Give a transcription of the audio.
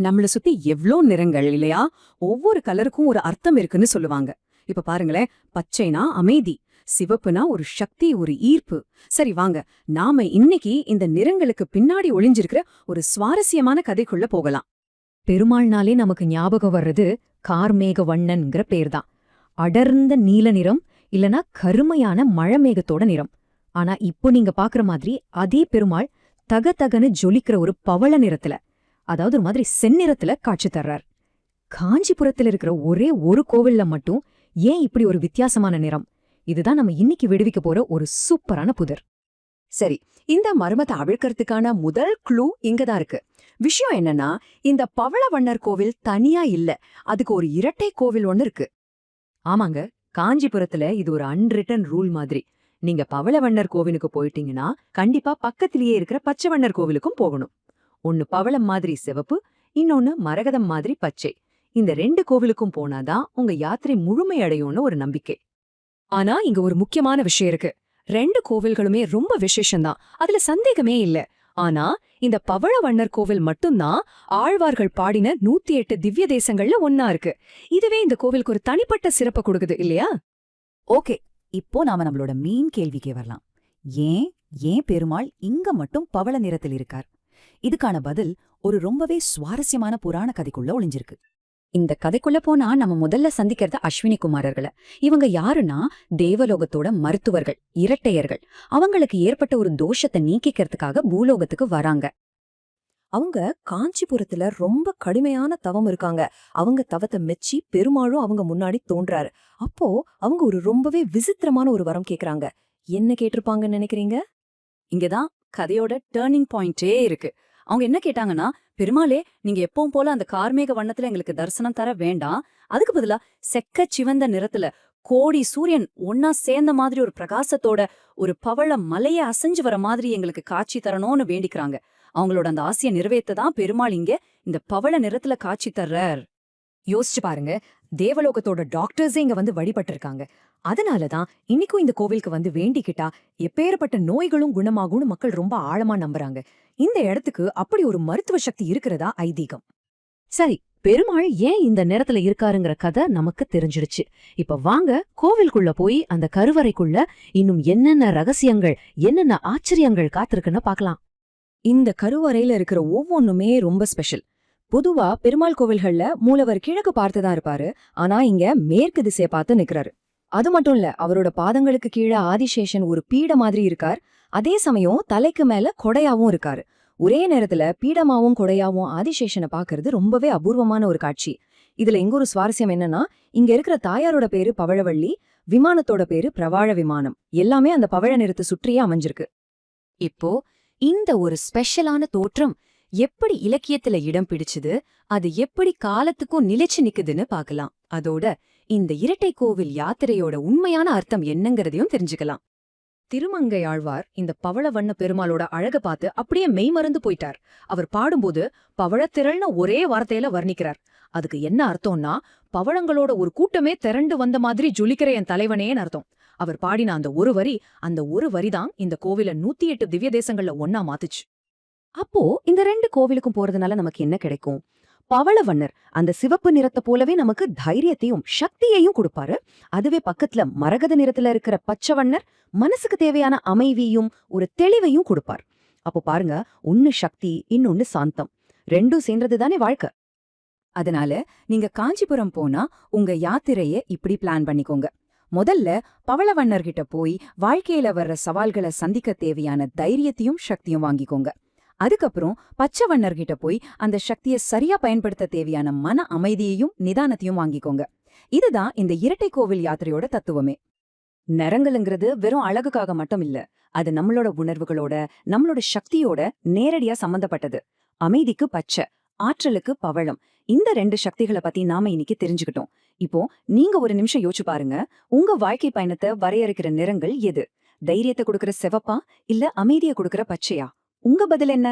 நம்மள சுத்தி எவ்ளோ நிறங்கள் இல்லையா? ஒவ்வொரு கலருக்கும் ஒரு அர்த்தம் இருக்குன்னு சொல்லுவாங்க. இப்ப பாருங்களேன் பச்சைனா அமைதி சிவப்புனா ஒரு சக்தி ஒரு ஈர்ப்பு. சரி வாங்க. நாம இன்னைக்கு இந்த நிறங்களுக்கு பின்னாடி ஒளிஞ்சிருக்கிற ஒரு சுவாரஸ்யமான கதைக்குள்ள போகலாம். பெருமாள்னாலே நமக்கு ஞாபகம் வர்றது கார்மேக வண்ணன்ங்கிற பேர்தான். அடர்ந்த நீல நிறம் இல்லனா கருமையான மழமேகத்தோட நிறம். ஆனா இப்போ நீங்க பாக்குற மாதிரி அதே பெருமாள் தக தகன்னு ஜொலிக்கிற ஒரு பவள நிறத்துல. அதாவது ஒரு மாதிரி செந்நிறத்துல காட்சி தர்றார். காஞ்சிபுரத்துல இருக்கிற ஒரே ஒரு கோவில்ல மட்டும் ஏன் இப்படி ஒரு வித்தியாசமான நிறம்? இதுதான் நம்ம இன்னைக்கு விடுவிக்க போற ஒரு சூப்பரான புதிர். சரி இந்த மர்மத்தை அவிழ்க்கறதுக்கான முதல் க்ளூ இங்கதான் இருக்கு. விஷயம் என்னன்னா இந்த பவளவண்ணர் கோவில் தனியா இல்ல அதுக்கு ஒரு இரட்டை கோவில் ஒன்னு இருக்கு. ஆமாங்க காஞ்சிபுரத்துல இது ஒரு அன்ரிட்டன் ரூல் மாதிரி. நீங்க பவளவண்ணர் கோவிலுக்கு போயிட்டீங்கன்னா கண்டிப்பா பக்கத்திலேயே இருக்கிற பச்சைவண்ணர் கோவிலுக்கும் போகணும். ஒன்னு பவளம் மாதிரி சிவப்பு இன்னொன்னு மரகதம் மாதிரி பச்சை. இந்த ரெண்டு கோவிலுக்கும் போனாதான் உங்க யாத்திரை முழுமையடையும்னு ஒரு நம்பிக்கை. ஆனா இங்க ஒரு முக்கியமான விஷயம் இருக்கு. ரெண்டு கோவில்களுமே ரொம்ப விசேஷம்தான் அதுல சந்தேகமே இல்ல. ஆனா இந்த பவழவண்ணர் கோவில் மட்டும்தான் ஆழ்வார்கள் பாடின நூத்தி எட்டு திவ்ய தேசங்கள்ல ஒன்னா இருக்கு. இதுவே இந்த கோவிலுக்கு ஒரு தனிப்பட்ட சிறப்பை கொடுக்குது இல்லையா? ஓகே. இப்போ நாம நம்மளோட மீன் கேள்விக்கே வரலாம். ஏன் ஏன் பெருமாள் இங்க மட்டும் பவள நிறத்தில் இருக்கார்? இதுக்கான பதில் ஒரு ரொம்பவே சுவாரஸ்யமான புராண கதைக்குள்ள ஒளிஞ்சிருக்கு. இந்த கதைக்குள்ள போனா நம்ம முதல்ல சந்திக்கிறது அஸ்வினி குமாரர்களை. இவங்க யாருன்னா தேவலோகத்தோட மருத்துவர்கள் இரட்டையர்கள். அவங்களுக்கு ஏற்பட்ட ஒரு தோஷத்தை நீக்கிக்கிறதுக்காக பூலோகத்துக்கு வராங்க. அவங்க காஞ்சிபுரத்துல ரொம்ப கடுமையான தவம் இருக்காங்க. அவங்க தவத்தை மெச்சி பெருமாளும் அவங்க முன்னாடி தோன்றாரு. அப்போ அவங்க ஒரு ரொம்பவே விசித்திரமான ஒரு வரம் கேக்குறாங்க. என்ன கேட்டிருப்பாங்கன்னு நினைக்கிறீங்க? இங்கதான் கதையோட டேர்னிங் பாயிண்டே இருக்கு. அவங்க என்ன கேட்டாங்கன்னா பெருமாளே நீங்க எப்பவும் போல அந்த கார்மேக வண்ணத்துல எங்களுக்கு தரிசனம் தர வேண்டாம். அதுக்கு பதிலா செக்க சிவந்த நிறத்துல கோடி சூரியன் ஒன்னா சேர்ந்த மாதிரி ஒரு பிரகாசத்தோட ஒரு பவள மலைய அசைஞ்சு வர மாதிரி எங்களுக்கு காட்சி தரணும்னு வேண்டிக்கிறாங்க. அவங்களோட அந்த ஆசையை நிறைவேத்த தான் பெருமாள் இங்க இந்த பவள நிறத்துல காட்சி தர்றார். யோசிச்சு பாருங்க. தேவலோகத்தோட டாக்டர்ஸே இங்க வந்து வழிபட்டிருக்காங்க. அதனாலதான் இன்னைக்கும் இந்த கோவிலுக்கு வந்து வேண்டிக்கிட்டா எப்பேற்பட்ட நோய்களும் குணமாகும்னு மக்கள் ரொம்ப ஆழமா நம்புறாங்க. இந்த இடத்துக்கு அப்படி ஒரு மருத்துவ சக்தி இருக்கிறதா ஐதீகம். சரி பெருமாள் ஏன் இந்த நேரத்துல இருக்காருங்கிற கதை நமக்கு தெரிஞ்சிடுச்சு. இப்ப வாங்க கோவிலுக்குள்ள போய் அந்த கருவறைக்குள்ள இன்னும் என்னென்ன ரகசியங்கள் என்னென்ன ஆச்சரியங்கள் காத்திருக்குன்னு பார்க்கலாம். இந்த கருவறையில இருக்கிற ஒவ்வொன்னுமே ரொம்ப ஸ்பெஷல் பொதுவா பெருமாள் கோவில்கள்ல மூலவர் கிழக்கு பார்த்துதான் இருப்பாரு. ஆனா இங்க மேற்கு திசைய பார்த்து நிக்கிறாரு. அது மட்டும் இல்ல அவரோட பாதங்களுக்கு கீழே ஆதிசேஷன் ஒரு பீட மாதிரி இருக்கார். அதே சமயம் தலைக்கு மேல கொடையாவும் இருக்காரு. ஒரே நேரத்துல பீடமாவும் கொடையாவும் ஆதிசேஷனை பாக்குறது ரொம்பவே அபூர்வமான ஒரு காட்சி. இதுல எங்க ஒரு சுவாரஸ்யம் என்னன்னா இங்க இருக்கிற தாயாரோட பேரு பவழவள்ளி விமானத்தோட பேரு பிரவாழ விமானம். எல்லாமே அந்த பவழ நிறத்தை சுற்றியே அமைஞ்சிருக்கு. இப்போ இந்த ஒரு ஸ்பெஷலான தோற்றம் எப்படி இலக்கியத்துல இடம் பிடிச்சுது அது எப்படி காலத்துக்கும் நிலைச்சு நிக்குதுன்னு பார்க்கலாம் அதோட இந்த இரட்டை கோவில் யாத்திரையோட உண்மையான அர்த்தம் என்னங்கறதையும் தெரிஞ்சுக்கலாம். திருமங்கை ஆழ்வார் இந்த பவளவண்ண பெருமாளோட அழக பார்த்து அப்படியே மெய்மறந்து போயிட்டார். அவர் பாடும்போது பவழத்திரள்னு ஒரே வார்த்தையில வர்ணிக்கிறார். அதுக்கு என்ன அர்த்தம்னா பவழங்களோட ஒரு கூட்டமே திரண்டு வந்த மாதிரி ஜொலிக்கிற என் தலைவனேன்னு அர்த்தம். அவர் பாடின அந்த ஒரு வரி அந்த ஒரு வரிதான் இந்த கோவில நூத்தி எட்டு திவ்ய தேசங்கள்ல ஒன்னா மாத்துச்சு. அப்போ இந்த ரெண்டு கோவிலுக்கும் போறதுனால நமக்கு என்ன கிடைக்கும்? பவளவண்ணர் அந்த சிவப்பு நிறத்தை போலவே நமக்கு தைரியத்தையும் சக்தியையும் கொடுப்பாரு. அதுவே பக்கத்துல மரகத நிறத்துல இருக்கிற பச்சைவண்ணர் மனசுக்கு தேவையான அமைதியும் ஒரு தெளிவையும் கொடுப்பார். அப்போ பாருங்க ஒன்னு சக்தி இன்னொன்னு சாந்தம். ரெண்டும் சேர்ந்தது தானே வாழ்க்கை. அதனால நீங்க காஞ்சிபுரம் போனா உங்க யாத்திரைய இப்படி பிளான் பண்ணிக்கோங்க. முதல்ல பவளவண்ணர்கிட்ட போய் வாழ்க்கையில வர்ற சவால்களை சந்திக்க தேவையான தைரியத்தையும் சக்தியும் வாங்கிக்கோங்க. அதுக்கப்புறம் பச்சை வண்ணர்கிட்ட போய் அந்த சக்தியை சரியா பயன்படுத்த தேவையான மன அமைதியையும் நிதானத்தையும் வாங்கிக்கோங்க. இதுதான் இந்த இரட்டை கோவில் யாத்திரையோட தத்துவமே. நிறங்களுங்கிறது வெறும் அழகுக்காக மட்டும் இல்ல அது நம்மளோட உணர்வுகளோட நம்மளோட சக்தியோட நேரடியா சம்பந்தப்பட்டது. அமைதிக்கு பச்சை ஆற்றலுக்கு பவளம் இந்த ரெண்டு சக்திகளை பத்தி நாம இன்னைக்கு தெரிஞ்சுக்கிட்டோம். இப்போ நீங்க ஒரு நிமிஷம் யோசிச்சு பாருங்க உங்க வாழ்க்கை பயணத்தை வரையறுக்கிற நிறங்கள் எது? தைரியத்தை கொடுக்கிற சிவப்பா இல்ல அமைதியை கொடுக்கிற பச்சையா? உங்க பதில் என்ன?